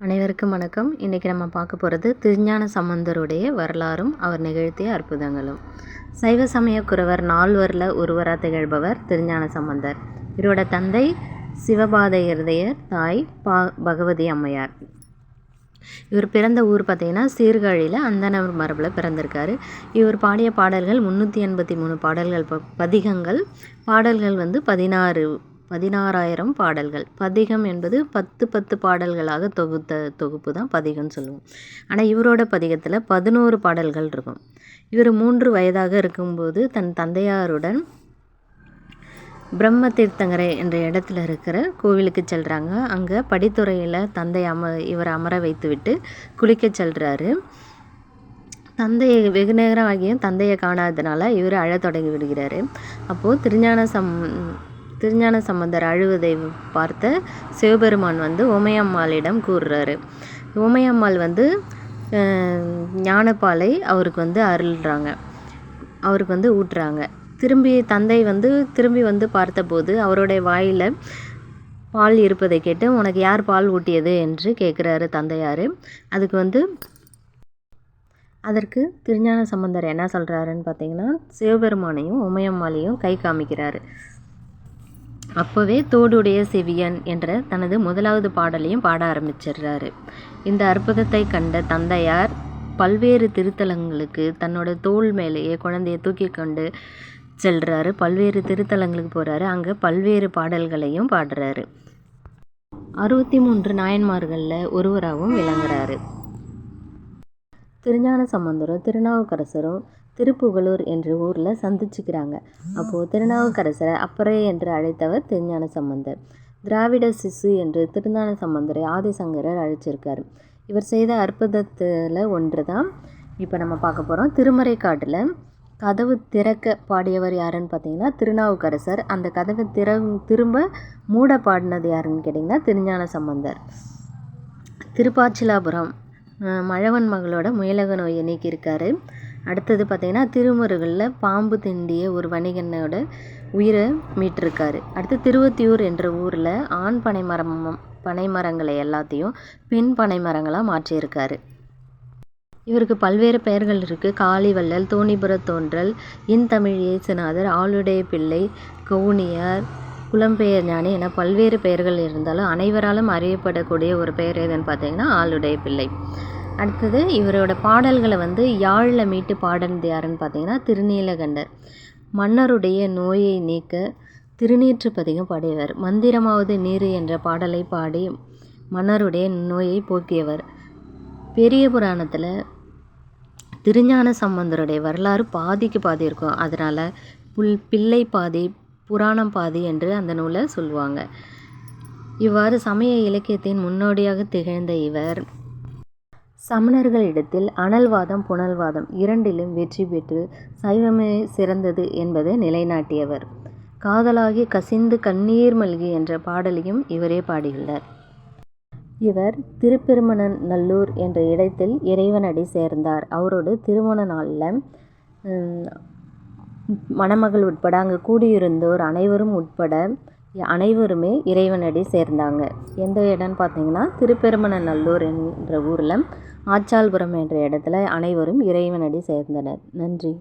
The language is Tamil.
அனைவருக்கும் வணக்கம். இன்றைக்கி நம்ம பார்க்க போகிறது திருஞான சம்பந்தருடைய வரலாறும் அவர் நிகழ்த்திய அற்புதங்களும். சைவ சமய குறவர் நால்வரில் ஒருவராக திகழ்பவர் திருஞான சம்பந்தர். இவரோட தந்தை சிவபாத இருதயர் தாய் பா பகவதி அம்மையார். இவர் பிறந்த ஊர் பார்த்திங்கன்னா சீர்காழியில் அந்தனவர் மரபில் பிறந்திருக்காரு. இவர் பாடிய பாடல்கள் முந்நூற்றி எண்பத்தி மூணு பாடல்கள் ப பதிகங்கள். பாடல்கள் வந்து பதினாறு பதினாறாயிரம் பாடல்கள். பதிகம் என்பது பத்து பத்து பாடல்களாக தொகுத்த தொகுப்பு தான் பதிகம்னு சொல்லுவோம். ஆனால் இவரோட பதிகத்தில் பதினோரு பாடல்கள் இருக்கும். இவர் மூன்று வயதாக இருக்கும்போது தன் தந்தையாருடன் பிரம்ம தீர்த்தங்கரை என்ற இடத்துல இருக்கிற கோவிலுக்கு செல்கிறாங்க அங்கே படித்துறையில் தந்தை அம இவரை அமர வைத்துவிட்டு குளிக்க செல்கிறாரு தந்தையை வெகு நேரம் ஆகியும் தந்தையை காணாததுனால இவர் அழத் தொடங்கி விடுகிறாரு. அப்போது திருஞான சம் திருஞான சம்பந்தர் அழுவதை பார்த்த சிவபெருமான் வந்து உமையம்மாளிடம் கூறுறாரு. உமையம்மாள் வந்து ஞானப்பாலை அவருக்கு வந்து அருள்றாங்க. அவருக்கு வந்து ஊட்டுறாங்க. திரும்பி தந்தை வந்து திரும்பி வந்து பார்த்தபோது அவருடைய வாயில் பால் இருப்பதை கேட்டு உனக்கு யார் பால் ஊட்டியது? என்று கேட்குறாரு தந்தையார். அதுக்கு வந்து அதற்கு திருஞான சம்பந்தர் என்ன சொல்கிறாருன்னு பார்த்தீங்கன்னா சிவபெருமானையும் உமையம்மாளையும் கை காமிக்கிறாரு. அப்போவே தோடுடைய செவியன் என்ற தனது முதலாவது பாடலையும் பாட ஆரம்பிச்சிடுறாரு. இந்த அற்புதத்தை கண்ட தந்தையார் பல்வேறு திருத்தலங்களுக்கு தன்னோட தோல் மேலேயே குழந்தையை தூக்கி கொண்டு செல்கிறாரு பல்வேறு திருத்தலங்களுக்கு போகிறாரு அங்கே பல்வேறு பாடல்களையும் பாடுறாரு. அறுபத்தி மூன்று நாயன்மார்களில் ஒருவராகவும் விளங்குறாரு. திருஞான சம்பந்தரும் திருநாவுக்கரசரும் திருப்புகலூர் என்ற ஊரில் சந்திச்சுக்கிறாங்க. அப்போது திருநாவுக்கரசரை அப்பறே என்று அழைத்தவர் திருஞான சம்பந்தர். திராவிட சிசு என்று திருஞான சம்பந்தரை ஆதிசங்கரர் அழைச்சிருக்கார். இவர் செய்த அற்புதத்தில் ஒன்று தான் இப்போ நம்ம பார்க்க போகிறோம் திருமறை காட்டில் கதவு திறக்க பாடியவர் யாருன்னு பார்த்தீங்கன்னா திருநாவுக்கரசர். அந்த கதவை திற திரும்ப மூட பாடினது யாருன்னு கேட்டிங்கன்னா திருஞான சம்பந்தர். திருப்பாச்சிலாபுரம் மழவன் மகளோட முயலக நோயை நீக்கியிருக்காரு. அடுத்தது பார்த்திங்கன்னா திருமுருகளில் பாம்பு திண்டிய ஒரு வணிகனோட உயிரை மீட்டிருக்காரு. அடுத்து திருவத்தியூர் என்ற ஊரில் ஆண் பனை மரம் பனை மரங்களை எல்லாத்தையும் பெண் பனை மரங்களாக மாற்றியிருக்காரு. இவருக்கு பல்வேறு பெயர்கள் இருக்குது காளிவள்ளல் தோணிபுர தோன்றல் இன் தமிழ் இயேசுநாதர் ஆளுடைய பிள்ளை கவுனியார் புலம்பெயர் ஞானி என பல்வேறு பெயர்கள் இருந்தாலும் அனைவராலும் அறியப்படக்கூடிய ஒரு பெயர் எதுன்னு பார்த்தீங்கன்னா ஆளுடைய பிள்ளை. அடுத்தது இவரோட பாடல்களை வந்து யாழில் மீட்டு பாடினது யாருன்னு பார்த்தீங்கன்னா திருநீலகண்டர். மன்னருடைய நோயை நீக்க திருநீற்று பதிகம் பாடியவர். மந்திரமாவது நீர் என்ற பாடலை பாடி மன்னருடைய நோயை போக்கியவர். பெரிய புராணத்தில் திருஞான சம்பந்தருடைய வரலாறு பாதிக்கு பாதி இருக்கும். அதனால் புல் பிள்ளை பாதி புராணம் பாதி என்று அந்த நூலை சொல்லுவாங்க. இவ்வாறு சமய இலக்கியத்தின் முன்னோடியாக திகழ்ந்த இவர் சமணர்களிடத்தில் அனல்வாதம் புனல்வாதம் இரண்டிலும் வெற்றி பெற்று சைவமே சிறந்தது என்பதை நிலைநாட்டியவர். காதலாகி கசிந்து கண்ணீர் மல்கி என்ற பாடலையும் இவரே பாடியுள்ளார். இவர் திருப்பெருமணன் நல்லூர் என்ற இடத்தில் இறைவனடி சேர்ந்தார். அவரோட திருமண நாளில் மணமகள் உட்பட அங்கே கூடியிருந்தோர் அனைவரும் உட்பட அனைவருமே இறைவனடி சேர்ந்தாங்க. எந்த இடம்னு பார்த்தீங்கன்னா திருப்பெருமநல்லூர் என்ற ஊரில் ஆச்சால்புரம் என்ற இடத்துல அனைவரும் இறைவனடி சேர்ந்தனர். நன்றி.